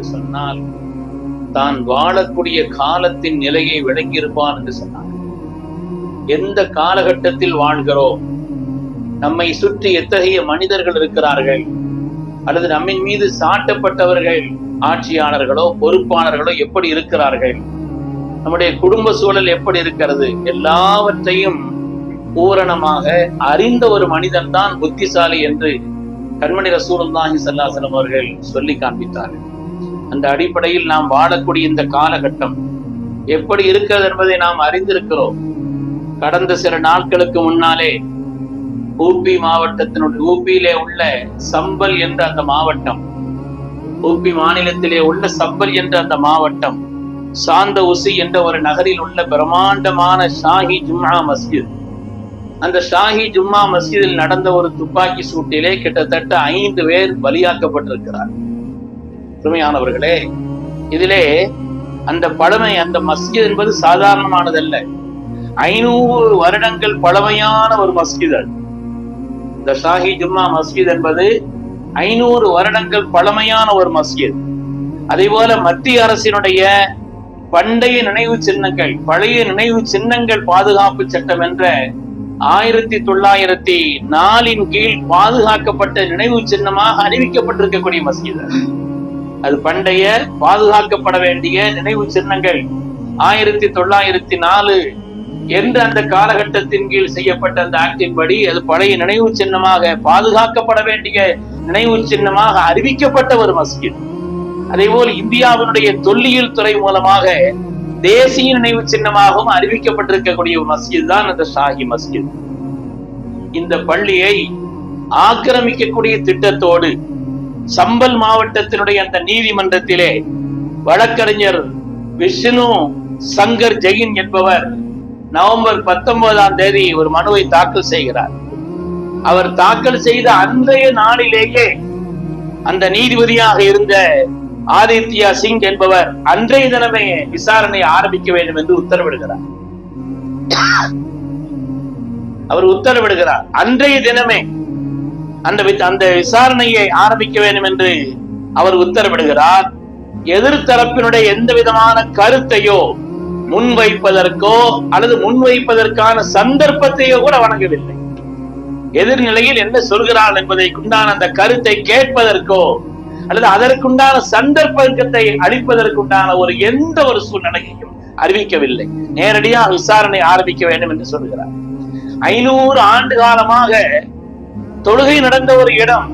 என்று சொன்னால் தான் வாழக்கூடிய காலத்தின் நிலையை விளங்கியிருப்பான் என்று சொன்னார். எந்த காலகட்டத்தில் வாழ்கிறோம் நம்மை சுற்றி எத்தகைய மனிதர்கள் இருக்கிறார்கள் அல்லது நம்மின் மீது சாட்டப்பட்டவர்கள் ஆட்சியாளர்களோ பொறுப்பாளர்களோ எப்படி இருக்கிறார்கள் நம்முடைய குடும்ப சூழல் எப்படி இருக்கிறது எல்லாவற்றையும் பூரணமாக அறிந்த ஒரு மனிதன் தான் புத்திசாலி என்று கண்மணி ரசூலுல்லாஹி தான் அவர்கள் சொல்லி காண்பித்தார்கள். அந்த அடிப்படையில் நாம் வாழக்கூடிய இந்த காலகட்டம் எப்படி இருக்கிறது என்பதை நாம் அறிந்திருக்கிறோம். கடந்த சில நாட்களுக்கு முன்னாலே ஊபி மாவட்டத்தினுடைய ஊபியிலே உள்ள சம்பல் என்ற அந்த மாவட்டம் ஊபி மாநிலத்திலே உள்ள சம்பல் என்ற அந்த மாவட்டம் சாந்த உசி என்ற ஒரு நகரில் உள்ள பிரம்மாண்டமான ஷாஹி ஜும்மா மஸ்ஜித். அந்த ஷாஹி ஜும்மா மஸ்ஜிதில் நடந்த ஒரு துப்பாக்கி சூட்டிலே கிட்டத்தட்ட ஐந்து பேர் பலியாக்கப்பட்டிருக்கிறார் உண்மையானவர்களே இதிலே அந்த பழமை அந்த மஸ்ஜித் என்பது சாதாரணமானதல்ல. ஐநூறு வருடங்கள் பழமையான ஒரு மஸ்ஜித் அது. இந்த ஷாஹி ஜும்மா மஸ்ஜித் என்பது ஐநூறு வருடங்கள் பழமையான ஒரு மஸ்ஜித். அதே போல மத்திய அரசினுடைய பண்டைய நினைவு சின்னங்கள் பழைய நினைவு சின்னங்கள் பாதுகாப்பு சட்டம் என்ற ஆயிரத்தி தொள்ளாயிரத்தி நாலின் கீழ் பாதுகாக்கப்பட்ட நினைவு சின்னமாக அறிவிக்கப்பட்டிருக்கக்கூடிய மஸ்ஜித் அது. பண்டைய பாதுகாக்கப்பட வேண்டிய நினைவு சின்னங்கள் ஆயிரத்தி தொள்ளாயிரத்தி நாலு என்ற அந்த காலகட்டத்தின் கீழ் செய்யப்பட்ட அந்த ஆக்டின் படி அது பழைய நினைவு சின்னமாக பாதுகாக்கப்பட வேண்டிய நினைவு சின்னமாக அறிவிக்கப்பட்ட ஒரு மஸ்ஜித் அதேபோல் இந்தியாவினுடைய தொல்லியல் துறை மூலமாக தேசிய நினைவு சின்னமாகவும் அறிவிக்கப்பட்டிருக்கக்கூடிய ஒரு மஸ்ஜித் தான் அந்த ஷாஹி மஸ்ஜித் இந்த பள்ளியை ஆக்கிரமிக்கக்கூடிய திட்டத்தோடு சம்பல் மாவட்டத்தினுடைய அந்த நீதிமன்றத்திலே வழக்கறிஞர் விஷ்ணு சங்கர் ஜெயின் என்பவர் நவம்பர் பத்தொன்பதாம் தேதி ஒரு மனுவை தாக்கல் செய்கிறார். அவர் தாக்கல் செய்த அன்றைய நாளிலேயே அந்த நீதிபதியாக இருந்த ஆதித்யா சிங் என்பவர் அன்றைய தினமே விசாரணை ஆரம்பிக்க வேண்டும் என்று உத்தரவிடுகிறார். அவர் உத்தரவிடுகிறார். அன்றைய தினமே அந்த அந்த விசாரணையை ஆரம்பிக்க வேண்டும் என்று அவர் உத்தரவிடுகிறார். எதிர்த்தரப்பினுடைய எந்த விதமான கருத்தையோ முன்வைப்பதற்கோ அல்லது முன்வைப்பதற்கான சந்தர்ப்பத்தையோ கூட வழங்கவில்லை எதிர்நிலையில் என்ன சொல்கிறாள் என்பதை உண்டான அந்த கருத்தை கேட்பதற்கோ அல்லது அதற்குண்டான சந்தர்ப்பத்தை அளிப்பதற்குண்டான ஒரு எந்த ஒரு சூழ்நிலையையும் அறிவிக்கவில்லை. நேரடியாக விசாரணை ஆரம்பிக்க வேண்டும் என்று சொல்கிறார். ஐநூறு ஆண்டு காலமாக தொழுகை நடந்த ஒரு இடம்.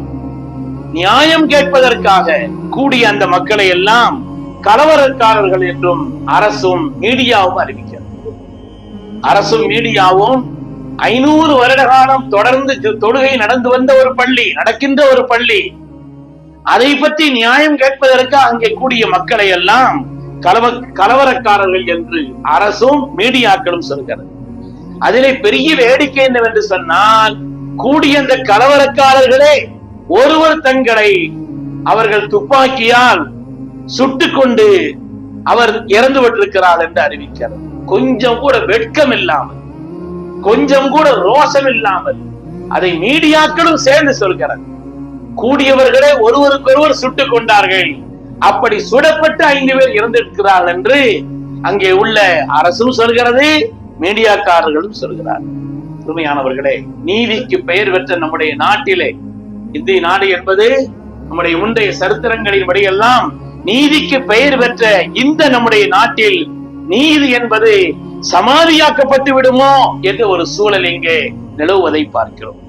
நியாயம் கேட்பதற்காக கூடிய அந்த மக்களை எல்லாம் கலவரக்காரர்கள் என்றும் அரசும் மீடியாவும் அறிவிக்கிறது. அரசும் மீடியாவும் ஐநூறு வருட காலம் தொடர்ந்து தொழுகை நடந்து வந்த ஒரு பள்ளி நடக்கின்ற ஒரு பள்ளி. அதை பற்றி நியாயம் கேட்பதற்கு அங்கே கூடிய மக்களை எல்லாம் கலவ கலவரக்காரர்கள் என்று அரசும் மீடியாக்களும் சொல்கிறது. அதிலே பெரிய வேடிக்கை என்னவென்று சொன்னால் கூடிய அந்த கலவரக்காரர்களே ஒருவர் தங்களை அவர்கள் துப்பாக்கியால் சுட்டுக் கொண்டு அவர் இறந்து விட்டிருக்கிறார் என்று அறிவிக்கிறார் கொஞ்சம் கூட வெட்கம் இல்லாமல் கொஞ்சம் கூட ரோஷம் இல்லாமல் அதை மீடியாக்களும் சேர்ந்து சொல்கிறார். கூடியவர்களே ஒருவருக்கொருவர் சுட்டுக் கொண்டார்கள் அப்படி சுடப்பட்டு ஐந்து பேர் இறந்திருக்கிறார்கள் என்று அங்கே உள்ள அரசும் சொல்கிறது மீடியாக்காரர்களும் சொல்கிறார்கள். உண்மையானவர்களே நீதிக்கு பெயர் பெற்ற நம்முடைய நாட்டிலே இந்திய நாடு என்பது நம்முடைய முந்தைய சரித்திரங்களின் படியெல்லாம் நீதிக்கு பெயர் பெற்ற இந்த நம்முடைய நாட்டில் நீதி என்பது சமாதியாக்கப்பட்டு விடுமோ என்ற ஒரு சூழல் இங்கே நிலவுவதை பார்க்கிறோம்.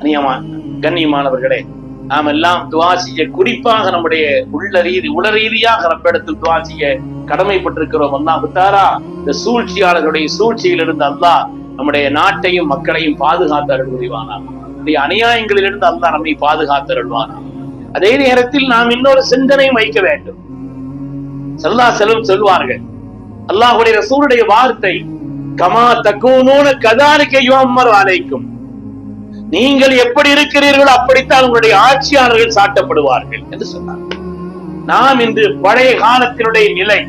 அநியமா கண்ணியமானவர்களே நாம் எல்லாம் துவா செய்ய குறிப்பாக நம்முடைய உள்ள ரீதி உள ரீதியாக ரப்பிடத்தில் துவா செய்ய கடமைப்பட்டிருக்கிறோம். அல்லா தாரா இந்த சூழ்ச்சியாளர்களுடைய சூழ்ச்சியிலிருந்து அல்லாஹ் நம்முடைய நாட்டையும் மக்களையும் பாதுகாத்து அருள் புரிவானா நம்முடைய அநியாயங்களிலிருந்து அல்ல நம்மை பாதுகாத்து அதே நேரத்தில் நாம் இன்னொரு சிந்தனையும் வைக்க வேண்டும். சல்லா செல்வம் சொல்வார்கள் அல்லாஹுடைய ரசூருடைய வார்த்தை கமா தக்கூனூன கதாரிக்க யுவம்மர் அலைக்கும். நீங்கள் எப்படி இருக்கிறீர்களோ அப்படித்தான் உங்களுடைய ஆட்சியாளர்கள் சாட்டப்படுவார்கள் என்று சொன்னார். நாம் இன்று பழைய காலத்தினுடைய நிலை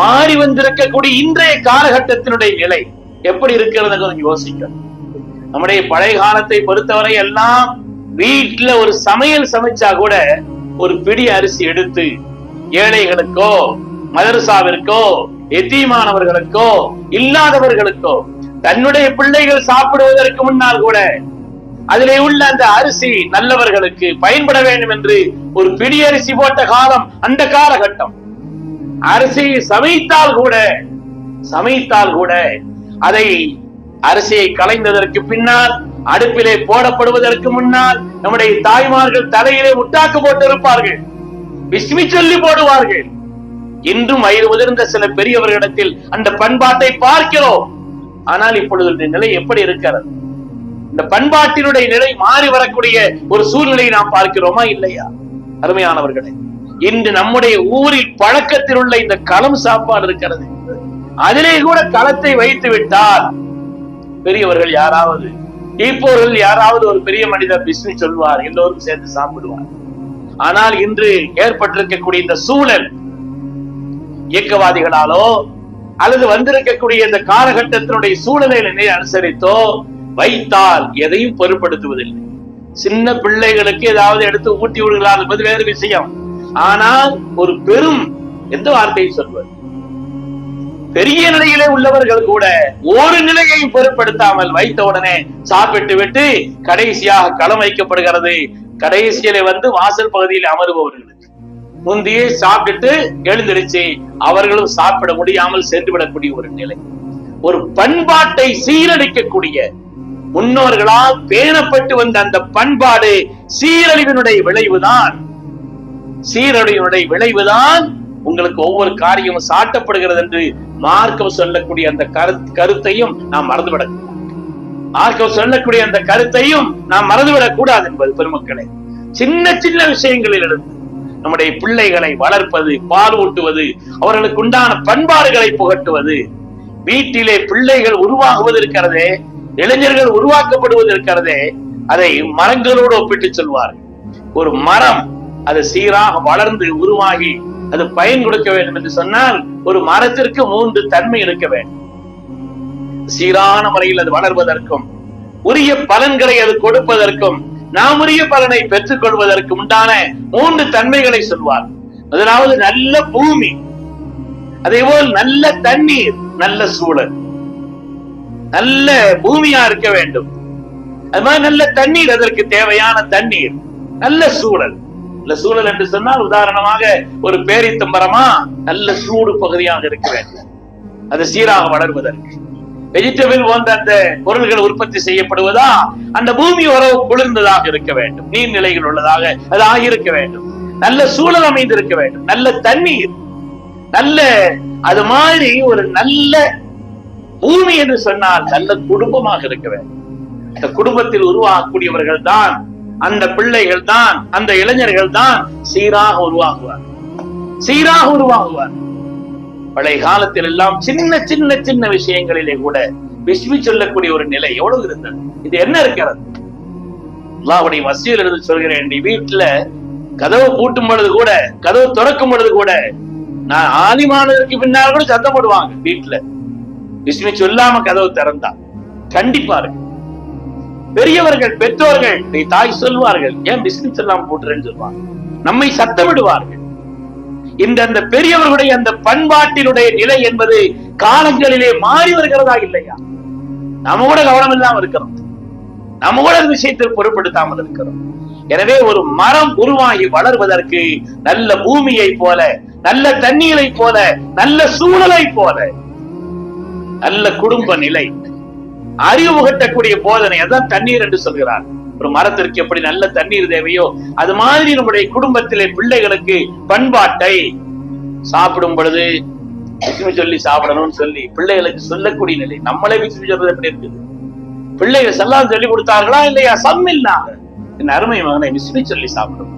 மாறி வந்திருக்கக்கூடிய இன்றைய காலகட்டத்தினுடைய நிலை எப்படி இருக்கிறது கொஞ்சம் யோசிக்கணும் நம்முடைய பழைய காலத்தை பொறுத்தவரை எல்லாம் வீட்டுல ஒரு சமையல் சமைச்சா கூட ஒரு பிடி அரிசி எடுத்து ஏழைகளுக்கோ மதரசாவிற்கோ எத்தீமானவர்களுக்கோ இல்லாதவர்களுக்கோ தன்னுடைய பிள்ளைகள் சாப்பிடுவதற்கு முன்னால் கூட அதிலே உள்ள அந்த அரிசி நல்லவர்களுக்கு பயன்பட வேண்டும் என்று ஒரு பிடி அரிசி போட்ட காலம் அந்த காலகட்டம். அரிசி சமைத்தால் கூட சமைத்தால் கூட அதை அரிசியை கலைந்ததற்கு பின்னால் அடுப்பிலே போடப்படுவதற்கு முன்னால் நம்முடைய தாய்மார்கள் தலையிலே முட்டாக்கு போட்டிருப்பார்கள். விஸ்மி சொல்லி போடுவார்கள். இன்றும் வயிறு உதிர்ந்த சில பெரியவர்களிடத்தில் அந்த பண்பாட்டை பார்க்கிறோம். ஆனால் இப்பொழுது இந்த நிலை எப்படி இருக்கிறது? இந்த பண்பாட்டினுடைய நிலை மாறி வரக்கூடிய ஒரு சூழ்நிலையை நாம் பார்க்கிறோமா இல்லையா? அருமையானவர்களே இன்று நம்முடைய ஊரில் பழக்கத்தில் உள்ள இந்த களம் சாப்பாடு இருக்கிறது. அதிலே கூட களத்தை வைத்து விட்டால் பெரியவர்கள் யாராவது இப்போர்கள் யாராவது ஒரு பெரிய மனிதர் பிஸ்மி சொல்வார் எல்லோரும் சேர்ந்து சாப்பிடுவார். ஆனால் இன்று ஏற்பட்டிருக்கக்கூடிய இந்த சூழல் இயக்கவாதிகளாலோ அல்லது வந்திருக்கக்கூடிய இந்த காலகட்டத்தினுடைய சூழ்நிலை அனுசரித்தோ வைத்தால் எதையும் பொருட்படுத்துவதில்லை. சின்ன பிள்ளைகளுக்கு ஏதாவது எடுத்து ஊட்டி விடுகிறார் என்பது வேறு விஷயம். ஆனால் ஒரு பெரும் எந்த வார்த்தையை சொல்வது பெரிய நிலையிலே உள்ளவர்கள் கூட ஒரு நிலையையும் பொருட்படுத்தாமல் வைத்த உடனே சாப்பிட்டு விட்டு கடைசியாக களம் வைக்கப்படுகிறது. கடைசியிலே வந்து வாசல் பகுதியில் அமருபவர்களுக்கு முந்தையே சாப்பிட்டுட்டு எழுந்திருச்சு அவர்களும் சாப்பிட முடியாமல் சென்று விடக்கூடிய ஒரு நிலை. ஒரு பண்பாட்டை சீரழிக்கக்கூடிய முன்னோர்களால் பேணப்பட்டு வந்த அந்த பண்பாடு சீரழிவினுடைய விளைவுதான். சீரழிவினுடைய விளைவுதான் உங்களுக்கு ஒவ்வொரு காரியமும் சாட்டப்படுகிறது என்று மார்க்கம் சொல்லக்கூடிய அந்த கருத் கருத்தையும் நாம் மறந்துவிடக் மார்க்கம் சொல்லக்கூடிய அந்த கருத்தையும் நாம் மறந்துவிடக் கூடாது என்பது பெருமக்களை. சின்ன சின்ன விஷயங்களில் இருந்து நம்முடைய பிள்ளைகளை வளர்ப்பது பால் ஊட்டுவது அவர்களுக்கு உண்டான பண்பாடுகளை புகட்டுவது வீட்டிலே பிள்ளைகள் உருவாகுவது இருக்கிறதே இளைஞர்கள் உருவாக்கப்படுவது இருக்கிறதே அதை மரங்களோடு ஒப்பிட்டு சொல்வார்கள். ஒரு மரம் அது சீராக வளர்ந்து உருவாகி அது பயன் கொடுக்க வேண்டும் என்று சொன்னால் ஒரு மரத்திற்கு மூன்று தன்மை இருக்க வேண்டும். சீரான முறையில் அது வளர்வதற்கும் உரிய பலன்களை அது கொடுப்பதற்கும் நாம் உரிய பலனை பெற்றுக் கொள்வதற்கு உண்டான மூன்று தன்மைகளை சொல்வார். முதலாவது நல்ல பூமி அதே போல் நல்ல தண்ணீர் நல்ல சூழல். நல்ல பூமியா இருக்க வேண்டும். அது மாதிரி நல்ல தண்ணீர் அதற்கு தேவையான தண்ணீர் நல்ல சூழல். இல்ல சூழல் என்று சொன்னால் உதாரணமாக ஒரு பேரித்தம்பரமா நல்ல சூடு பகுதியாக இருக்க வேண்டும். அது சீராக வளர்வதற்கு. வெஜிடபிள் போன்ற அந்த பொருள்கள் உற்பத்தி செய்யப்படுவதா? அந்த பூமி உறவு குளிர்ந்ததாக இருக்க வேண்டும். நீர்நிலைகள் உள்ளதாக அது ஆகியிருக்க வேண்டும். நல்ல சூழல் அமைந்திருக்க வேண்டும். நல்ல தண்ணீர். நல்ல அது மாதிரி ஒரு நல்ல பூமி என்று சொன்னால் நல்ல குடும்பமாக இருக்க வேண்டும். இந்த குடும்பத்தில் உருவாகக்கூடியவர்கள் தான் அந்த பிள்ளைகள் தான் அந்த இளைஞர்கள் தான் சீராக உருவாகுவார். சீராக உருவாகுவார். பழைய காலத்தில் எல்லாம் சின்ன சின்ன சின்ன விஷயங்களிலே கூட விஸ்வி சொல்லக்கூடிய ஒரு நிலை எவ்வளவு இருந்தது? இது என்ன இருக்கிறது? அல்லாவுடைய மசியில் இருந்து சொல்கிறேன் நீ வீட்டுல கதவு பூட்டும் பொழுது கூட கதவு திறக்கும் பொழுது கூட நான் ஆதிமானதற்கு பின்னால் கூட சத்தம் போடுவாங்க வீட்டுல. விஸ்மி சொல்லாம கதவு திறந்தா. கண்டிப்பா இருக்கு. பெரியவர்கள் பெற்றோர்கள் நீ தாய் சொல்வார்கள் ஏன் பிசினஸ் எல்லாம் போட்டுறேன்னு சொல்லுவாங்க நம்மை சத்தமிடுவார்கள். இந்த அந்த பெரியவர்களுடைய அந்த பண்பாட்டினுடைய நிலை என்பது காலங்களிலே மாறி வருகிறதா இல்லையா? நம்ம கூட கவனம் இல்லாம இருக்கிறோம். நம்ம கூட விஷயத்தில் பொருட்படுத்தாமல் இருக்கிறோம். எனவே ஒரு மரம் உருவாகி வளர்வதற்கு நல்ல பூமியை போல நல்ல தண்ணீரை போல நல்ல சூழலை போல நல்ல குடும்ப நிலை அறிவு புகட்டக்கூடிய போதனை. அதான் தண்ணீர் என்று சொல்கிறார். ஒரு மரத்திற்கு எப்படி நல்ல தண்ணீர் தேவையோ அது மாதிரி நம்முடைய குடும்பத்திலே பிள்ளைகளுக்கு பண்பாட்டை சாப்பிடும் பொழுது விசுமி சொல்லி சாப்பிடணும்னு சொல்லி பிள்ளைகளுக்கு சொல்லக்கூடிய நிலை. நம்மளே விசுமி சொல்றது எப்படி இருக்குது? பிள்ளைகள் செல்லாம் சொல்லி கொடுத்தார்களா இல்லையா? சம்மில்லாங்க என் அருமை மகனை விசுமி சொல்லி சாப்பிடும்.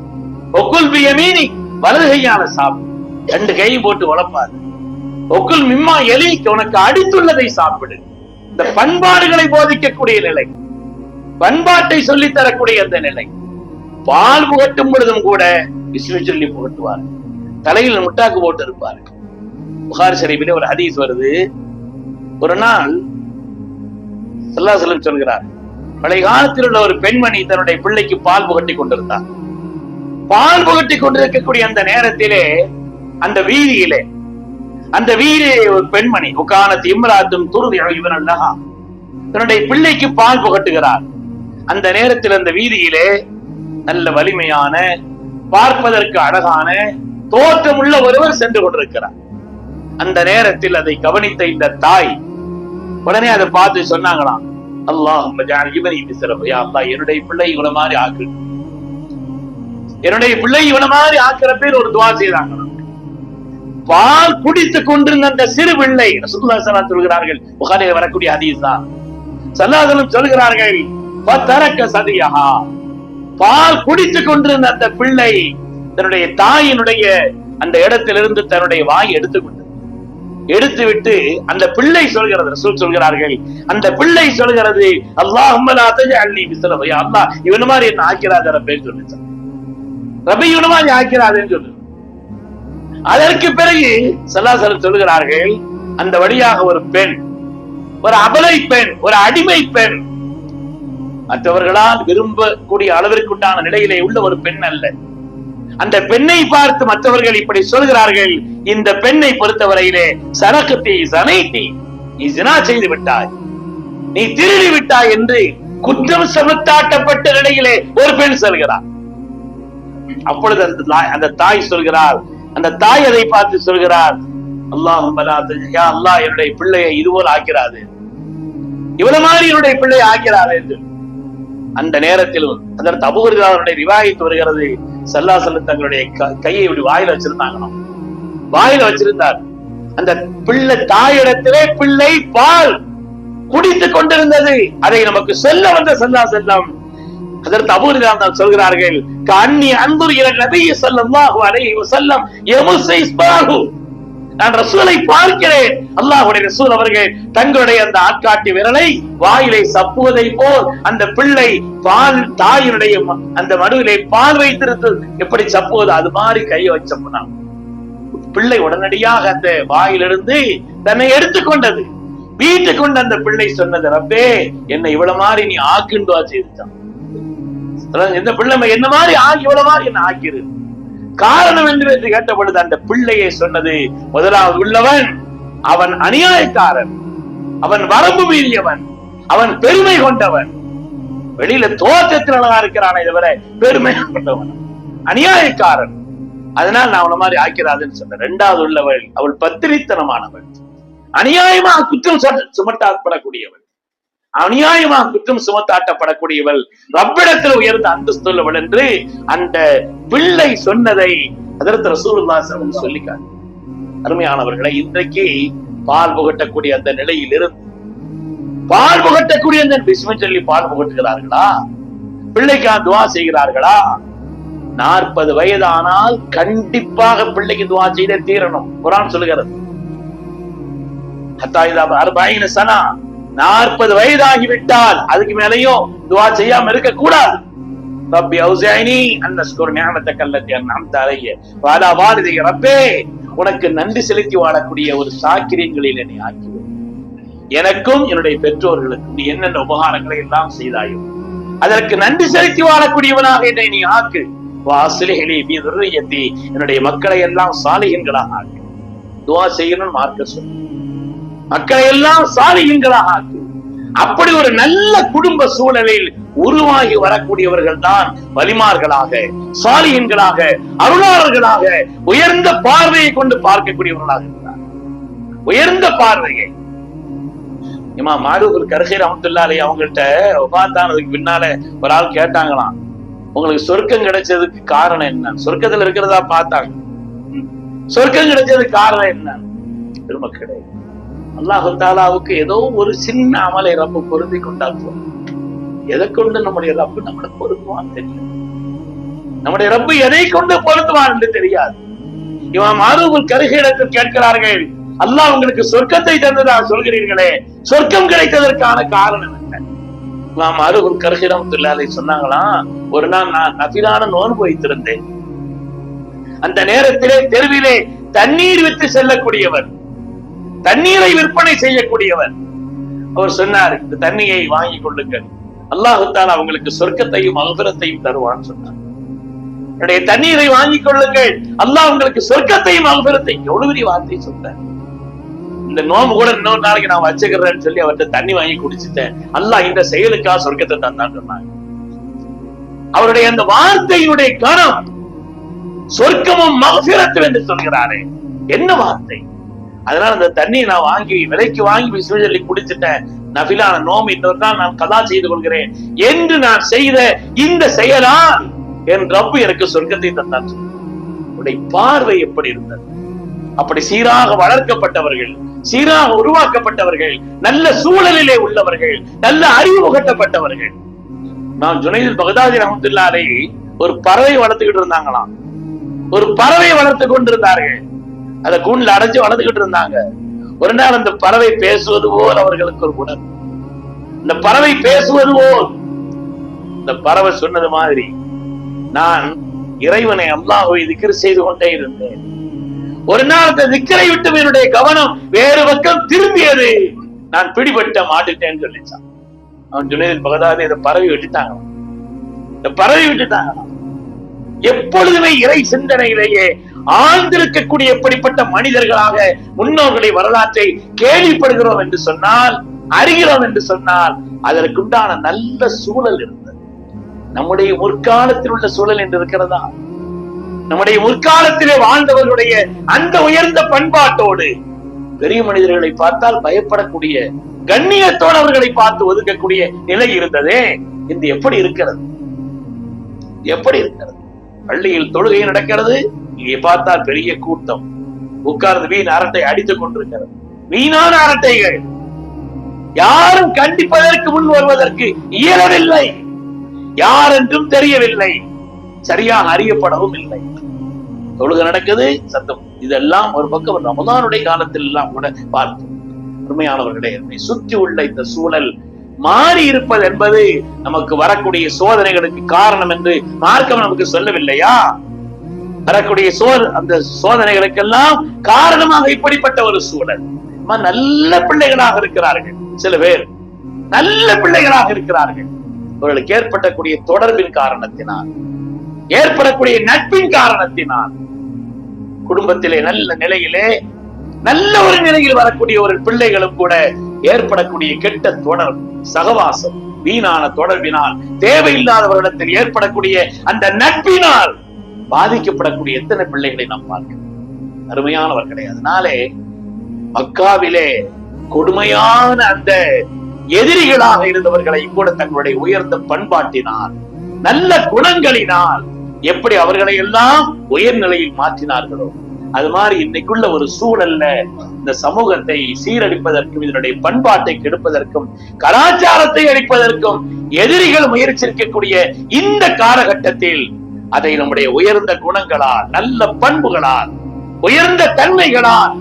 ஒக்குல் பியமீனி வலது கையால சாப்பிடும் ரெண்டு கை போட்டு வளர்ப்பாரு ஒக்குல் மிம்மா எலி உனக்கு அடித்துள்ளதை சாப்பிடு. இந்த பண்பாடுகளை போதிக்கக்கூடிய நிலை பண்பாட்டை சொல்லித் தரக்கூடிய அந்த நிலை. பால் புகட்டும் பொழுதும் கூட விஸ்வ சொல்லி புகட்டுவார். தலையில் முட்டாக்கு போட்டு இருப்பார் புகார் ஷரீஃபிலே ஒரு ஹதீஸ் வருது. ஒரு நாள் சல்லாசலம் சொல்கிறார் பழைய காலத்தில் உள்ள ஒரு பெண்மணி தன்னுடைய பிள்ளைக்கு பால் புகட்டி கொண்டிருந்தார் பால் புகட்டி கொண்டிருக்கக்கூடிய அந்த நேரத்திலே அந்த வீதியிலே அந்த வீதியிலே ஒரு பெண்மணி உக்கான இம்ராத்தும் துருதி இவன் அல்லஹா தன்னுடைய பிள்ளைக்கு பால் புகட்டுகிறார். அந்த நேரத்தில் அந்த வீதியிலே நல்ல வலிமையான பார்ப்பதற்கு அழகான தோற்றமுள்ள ஒருவர் சென்று கொண்டிருக்கிறார். அந்த நேரத்தில் அதை கவனித்த இந்த தாய் உடனே அதை பார்த்து சொன்னாங்களாம் அல்லாஹ் இவனை சிறப்பு அல்லாஹ் என்னுடைய பிள்ளை இவனை மாதிரி ஆக்கு. என்னுடைய பிள்ளை இவன மாதிரி ஆக்குற பேர் ஒரு துவா செய்தாங்களாம். பால் குடித்துக் கொண்டிருந்த அந்த சிறு பிள்ளை ரசூலுல்லாஹி சொல்கிறார்கள் புகாரில் வரக்கூடிய ஹதீஸ் தான். சல்லாதலும் சொல்கிறார்கள் பத்தரக்க சதியஹா. பால் குடித்துக் கொண்டிருந்த அந்த பிள்ளை தன்னுடைய தாயினுடைய அந்த இடத்திலிருந்து தன்னுடைய வாய் எடுத்துக்கொண்டு எடுத்து விட்டு அந்த பிள்ளை சொல்கிறது ரசூல் சொல்கிறார்கள் அந்த பிள்ளை சொல்கிறது அல்லாஹ் அள்ளி விசலம் அல்லாஹ் இவனு மாதிரி என்ன ஆக்கிறாத ரப்பேன்னு சொல்லி ரபி இவனு மாதிரி ஆக்கிறாதேன்னு சொல்லு அதற்கு பிறகு சல்லாசலம் சொல்கிறார்கள் அந்த வழியாக ஒரு பெண் ஒரு அபலை பெண் ஒரு அடிமை பெண் மற்றவர்களால் விரும்பக்கூடிய அளவிற்குண்டான நிலையிலே உள்ள ஒரு பெண் அல்ல. அந்த பெண்ணை பார்த்து மற்றவர்கள் இப்படி சொல்கிறார்கள் இந்த பெண்ணை பொறுத்தவரையிலே சரக்கத்தை சனைத்தி நீ ஜினா செய்து விட்டாய். நீ திருடி விட்டாய் என்று குற்றம் சமத்தாட்டப்பட்ட நிலையிலே ஒரு பெண் சொல்கிறார் அப்பொழுது தாய் அந்த தாய் சொல்கிறார் அந்த தாய் அதை பார்த்து சொல்கிறார் அல்லாஹ் அல்லாஹ் என்னுடைய பிள்ளையை இதுபோல் ஆக்கிறாது. இவ்வளவு மாதிரி என்னுடைய பிள்ளை ஆக்கிறாது என்று. அந்த நேரத்திலும் அதற்கு அபுகுருதாவுடைய ரிவாயித்து வருகிறது. சல்லா செல்ல தங்களுடைய கையை இப்படி வாயில வச்சிருந்தாங்களாம். வாயில வச்சிருந்தார். அந்த பிள்ளை தாயிடத்திலே பிள்ளை பால் குடித்துக் கொண்டிருந்தது. அதை நமக்கு சொல்ல வந்த சல்லா செல்லம் அதற்கு அபூரிதான் சொல்கிறார்கள் கண்ணி அன்புகிற நபி செல்லம் அலைஹி வஸல்லம் செல்லம் இஸ்பாஹு. நான் ரசூலை பார்க்கிறேன். அல்லாஹுடைய ரசூல் அவர்கள் தங்களுடைய அந்த ஆட்காட்டி விரலை வாயிலை சப்புவதை போல் அந்த பிள்ளை பால் தாயினுடைய அந்த மடுவிலே பால் வைத்திருந்து எப்படி சப்புவது? அது மாதிரி கையை வச்சப்பனா பிள்ளை உடனடியாக அந்த வாயிலிருந்து தன்னை எடுத்துக்கொண்டது. வீட்டுக்கு கொண்டு அந்த பிள்ளை சொன்னது ரப்பே என்னை இவ்வளவு மாதிரி நீ ஆக்குண்டுவா செய்துட்டான். இந்த பிள்ளை என்ன மாதிரி ஆகி இவ்வளவு மாதிரி என்ன ஆக்கிரு காரணம் என்று என்று கேட்ட பொழுது அந்த பிள்ளையை சொன்னது முதலாவது உள்ளவன் அவன் அநியாயக்காரன் அவன் வரம்பு மீறியவன் அவன் பெருமை கொண்டவன். வெளியில தோற்றத்தில் அழகா இருக்கிறானே தவிர பெருமை கொண்டவன். அநியாயக்காரன். அதனால் நான் அவன மாதிரி ஆக்கிறாதுன்னு சொன்னேன். ரெண்டாவது உள்ளவள் அவள் பத்திரித்தனமானவள். அநியாயமா குற்றம் சுமட்டாப்படக்கூடியவள் அநியாயமாக குற்றம் சுமத்தாட்டப்படக்கூடியவள். ரப்பிடத்தில் உயர்ந்த அந்தஸ்துள்ளவள் என்று அந்த பிள்ளை சொன்னதை அதற்கு ரசூலுல்லாசம் சொல்லிக்காங்க அருமையானவர்களை இன்றைக்கு பால் புகட்டக்கூடிய அந்த நிலையில் இருந்து பால் புகட்டக்கூடிய அந்த பிஸ்மன் சொல்லி பால் புகட்டுகிறார்களா? பிள்ளைக்கா துவா செய்கிறார்களா? நாற்பது வயதானால் கண்டிப்பாக பிள்ளைக்கு துவா செய்தே தீரணும். குரான் சொல்லுகிறது. அறுபாயின சனா நாற்பது வயதாகிவிட்டால் அதுக்கு மேலையும் துவா செய்யாம இருக்க கூடாது ரப்பி அவுசாயினி அந்த ஞானத்தை கல்லத்தை நாம் தரைய. வாடா வாரதி ரப்பே உனக்கு நன்றி செலுத்தி வாழக்கூடிய ஒரு சாக்கிரியங்களில் என்னை ஆக்கிவிடும் எனக்கும் என்னுடைய பெற்றோர்களுக்கும் நீ என்னென்ன உபகாரங்களை எல்லாம் செய்தாயோ அதற்கு நன்றி செலுத்தி வாழக்கூடியவனாக என்னை நீ ஆக்கு. வாசிலிகளி துரியத்தி என்னுடைய மக்களை எல்லாம் சாலிகன்களாக ஆக்கு. துவா செய்யணும்னு மார்க்க சொல்லு மக்களை எல்லாம் சாலிகன்களாக ஆக்கு அப்படி ஒரு நல்ல குடும்ப சூழலில் உருவாகி வரக்கூடியவர்கள் தான் வலிமார்களாக சாலியன்களாக அருளாளர்களாக உயர்ந்த பார்வையை கொண்டு பார்க்கக்கூடியவர்களாக இருக்கிறார் உயர்ந்த பார்வையை. இமா மாரூபர் கருகை அவங்கள்ட்ட உபாத்தானதுக்கு பின்னால ஒரு ஆள் கேட்டாங்களாம் உங்களுக்கு சொர்க்கம் கிடைச்சதுக்கு காரணம் என்ன? சொர்க்கத்துல இருக்கிறதா பார்த்தாங்க. சொர்க்கம் கிடைச்சதுக்கு காரணம் என்ன? திரும்ப கிடையாது அல்லாஹு தாலாவுக்கு ஏதோ ஒரு சின்ன அமலை ரொம்ப பொருந்தி கொண்டால் போதும். எதை கொண்டு நம்முடைய ரப்பு நம்மளை பொருந்துவான் தெரியும் நம்முடைய ரப்பு எதை கொண்டு பொருந்துவான் என்று தெரியாது. இவன் மாறுபுல் கருகிடத்தில் கேட்கிறார்கள் அல்லாஹ் உங்களுக்கு சொர்க்கத்தை தந்ததா? சொல்கிறீர்களே சொர்க்கம் கிடைத்ததற்கான காரணம் என்ன? இவன் மாறுபுல் கருகிடம் தொழிலாளி சொன்னாங்களாம் ஒரு நாள் நான் நபிலான நோன்பு வைத்திருந்தேன். அந்த நேரத்திலே தெருவிலே தண்ணீர் விட்டு செல்லக்கூடியவர் தண்ணீரை விற்பனை செய்யக்கூடியவர் அவர் சொன்னார் இந்த தண்ணியை வாங்கி கொள்ளுங்கள். அல்லாஹுத்தான் அவங்களுக்கு சொர்க்கத்தையும் அல்பரத்தையும் தருவான்னு சொன்னார். என்னுடைய தண்ணீரை வாங்கிக் கொள்ளுங்கள். அல்லாஹ் உங்களுக்கு சொர்க்கத்தையும் மகபிரத்தை எவ்வளவு பெரிய வார்த்தை சொன்னார். இந்த நோம்பு கூட இன்னொரு நாளைக்கு நான் வச்சுக்கிறேன்னு சொல்லி அவர்கிட்ட தண்ணி வாங்கி குடிச்சுட்டேன். அல்லாஹ் இந்த செயலுக்காக சொர்க்கத்தை தந்தான் சொன்னாங்க. அவருடைய அந்த வார்த்தையினுடைய கணம் சொர்க்கமும் மகபிரத்தும் என்று சொல்கிறாரே. என்ன வார்த்தை? அதனால அந்த தண்ணியை நான் வாங்கி விலைக்கு வாங்கி போய் சொல்லி குடிச்சிட்டேன். நபிலான நோம் இன்னொரு நாள் நான் கதா செய்து கொள்கிறேன். என்று நான் செய்த இந்த செயலா என் ரப்பு எனக்கு சொர்க்கத்தை தந்தான் உடைய பார்வை எப்படி இருந்தது? அப்படி சீராக வளர்க்கப்பட்டவர்கள் சீராக உருவாக்கப்பட்டவர்கள் நல்ல சூழலிலே உள்ளவர்கள் நல்ல அறிவு புகட்டப்பட்டவர்கள். நான் ஜுனைதில் பகதாதி ரஹமத்துல்லாரை ஒரு பறவை வளர்த்துக்கிட்டு இருந்தாங்களாம். ஒரு பறவை வளர்த்து கொண்டிருந்தார்கள். அதை கூண்டில் அடைஞ்சு வளர்ந்துகிட்டு இருந்தாங்க. ஒரு நாள் அந்த பறவை பேசுவது போல் அவர்களுக்கு ஒரு உணர்வு. இந்த பறவை பேசுவது போல். இந்த பறவை சொன்னது மாதிரி நான் இறைவனை அல்லாஹுவை திக்ர் செய்து கொண்டே இருந்தேன். ஒரு நாள் அந்த திக்கரை விட்டு என்னுடைய கவனம் வேறு பக்கம் திரும்பியது. நான் பிடிபட்ட மாட்டுட்டேன்னு சொல்லிச்சான் அவன் ஜுனைதில் பகதாதி இந்த பறவை விட்டுட்டாங்க. இந்த பறவை விட்டுட்டாங்க. எப்பொழுதுமே இறை சிந்தனையிலேயே ஆழ்ந்திருக்கக்கூடிய எப்படிப்பட்ட மனிதர்களாக முன்னோர்களை வரலாற்றை கேள்விப்படுகிறோம் என்று சொன்னால் அறிகிறோம் என்று சொன்னால் அதற்குண்டான நல்ல சூழல் இருந்தது. நம்முடைய முற்காலத்தில் உள்ள சூழல் என்று இருக்கிறதா? நம்முடைய முற்காலத்திலே வாழ்ந்தவர்களுடைய அந்த உயர்ந்த பண்பாட்டோடு பெரிய மனிதர்களை பார்த்தால் பயப்படக்கூடிய கண்ணியத்தோடு அவர்களை பார்த்து ஒதுக்கக்கூடிய நிலை இருந்ததே. இது எப்படி இருக்கிறது? எப்படி இருக்கிறது? பள்ளியில் தொழுகை நடக்கிறது இங்கே பார்த்தால் பெரிய கூட்டம். உட்கார்ந்து வீண் அரட்டை அடித்துக் கொண்டிருக்கிறது. வீணான அரட்டைகள். யாரும் கண்டிப்பதற்கு முன் வருவதற்கு இயலவில்லை. யார் என்றும் தெரியவில்லை. சரியாக அறியப்படவும் இல்லை. தொழுகை நடக்குது சத்தம். இதெல்லாம் ஒரு பக்கம் ரமதானுடைய காலத்தில் எல்லாம் கூட பார்த்தோம் உண்மையானவர்களே என்னை சுற்றி உள்ள இந்த சூழல் மாறி இருப்பது என்பது நமக்கு வரக்கூடிய சோதனைகளுக்கு காரணம் என்று மார்க்கம் நமக்கு சொல்லவில்லையா? வரக்கூடிய சோ அந்த சோதனைகளுக்கெல்லாம் காரணமாக இப்படிப்பட்ட ஒரு சூழல். நல்ல பிள்ளைகளாக இருக்கிறார்கள் சில பேர். நல்ல பிள்ளைகளாக இருக்கிறார்கள். அவர்களுக்கு ஏற்பட்டக்கூடிய தொடர்பின் காரணத்தினால் ஏற்படக்கூடிய நட்பின் காரணத்தினால் குடும்பத்திலே நல்ல நிலையிலே நல்ல ஒரு நிலையில் வரக்கூடிய ஒரு பிள்ளைகளும் கூட ஏற்படக்கூடிய கெட்ட தொடர் சகவாசம் வீணான தொடர்பினால் தேவையில்லாதவர்களிடத்தில் ஏற்படக்கூடிய அந்த நட்பினால் பாதிக்கப்படக்கூடிய எத்தனை பிள்ளைகளை நாம் பார்க்கிறோம்? அருமையானவர்களே அதனாலே மக்காவிலே கொடுமையான அந்த எதிரிகளாக இருந்தவர்களை கூட தங்களுடைய உயர்ந்த பண்பாட்டினால் நல்ல குணங்களினால் எப்படி அவர்களை எல்லாம் உயர்நிலையில் மாற்றினார்களோ அது மாதிரி இன்னைக்குள்ள ஒரு சூழல்ல இந்த சமூகத்தை சீரழிப்பதற்கும் இதனுடைய பண்பாட்டை கெடுப்பதற்கும் கலாச்சாரத்தை அழிப்பதற்கும் எதிரிகள் முயற்சிக்கக்கூடிய இந்த காலகட்டத்தில் அதை நம்முடைய உயர்ந்த குணங்களால் நல்ல பண்புகளால் உயர்ந்த தன்மைகளால்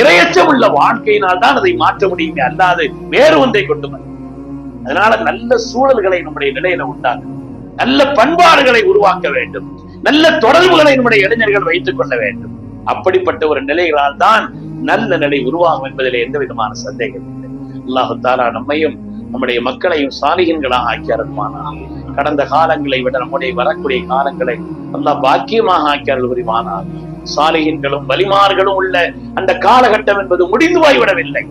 இரையச்சம் உள்ள வாழ்க்கையினால் தான் அதை மாற்ற முடியுமே அல்லாது வேறு ஒன்றை கொண்டு வர. அதனால நல்ல சூழல்களை நம்முடைய நிலையில உண்டாக்க நல்ல பண்பாடுகளை உருவாக்க வேண்டும். நல்ல தொடர்புகளை நம்முடைய இளைஞர்கள் வைத்துக் கொள்ள வேண்டும். அப்படிப்பட்ட ஒரு நிலைகளால் தான் நல்ல நிலை உருவாகும் என்பதில் எந்த விதமான சந்தேகம் இல்லை. அல்லாஹு தாலா நம்மையும் நம்முடைய மக்களையும் சாலிகன்களாக ஆக்கி கடந்த காலங்களை விட நம்முடைய வரக்கூடிய காலங்களை நல்லா பாக்கியமாக ஆக்கியார்கள் அருள் புரிவானார் வலிமார்களும் உள்ள அந்த காலகட்டம் என்பது முடிந்து போய்விடவில்லை.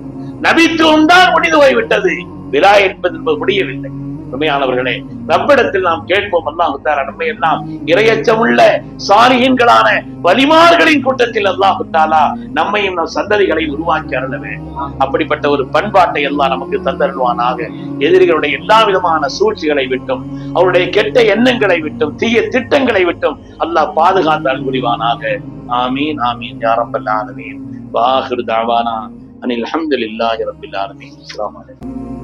நபித்துவம் தான் முடிந்து போய்விட்டது. விழா என்பது என்பது முடியவில்லை. உண்மையானவர்களே நம்மிடத்தில் நாம் கேட்போம் அல்லாஹ் தாரா நம்மை எல்லாம் இரையச்சமுள்ள சாரியின்களான வலிமார்களின் கூட்டத்தில் அல்லாஹ் தாலா நம்மையும் நம் சந்ததிகளை உருவாக்கி அருளவே. அப்படிப்பட்ட ஒரு பண்பாட்டை எல்லாம் நமக்கு தந்தருவானாக எதிரிகளுடைய எல்லா விதமான சூழ்ச்சிகளை விட்டும் அவருடைய கெட்ட எண்ணங்களை விட்டும் தீய திட்டங்களை விட்டும் அல்லாஹ் பாதுகாத்தால் புரிவானாக. ஆமீன் ஆமீன் யாரப்பல்ல ஆலமீன். தாவானா. அனில் அல்ஹம்துலில்லாஹி இல்லா ஆலமீன். அஸ்ஸலாமு அலைக்கும்.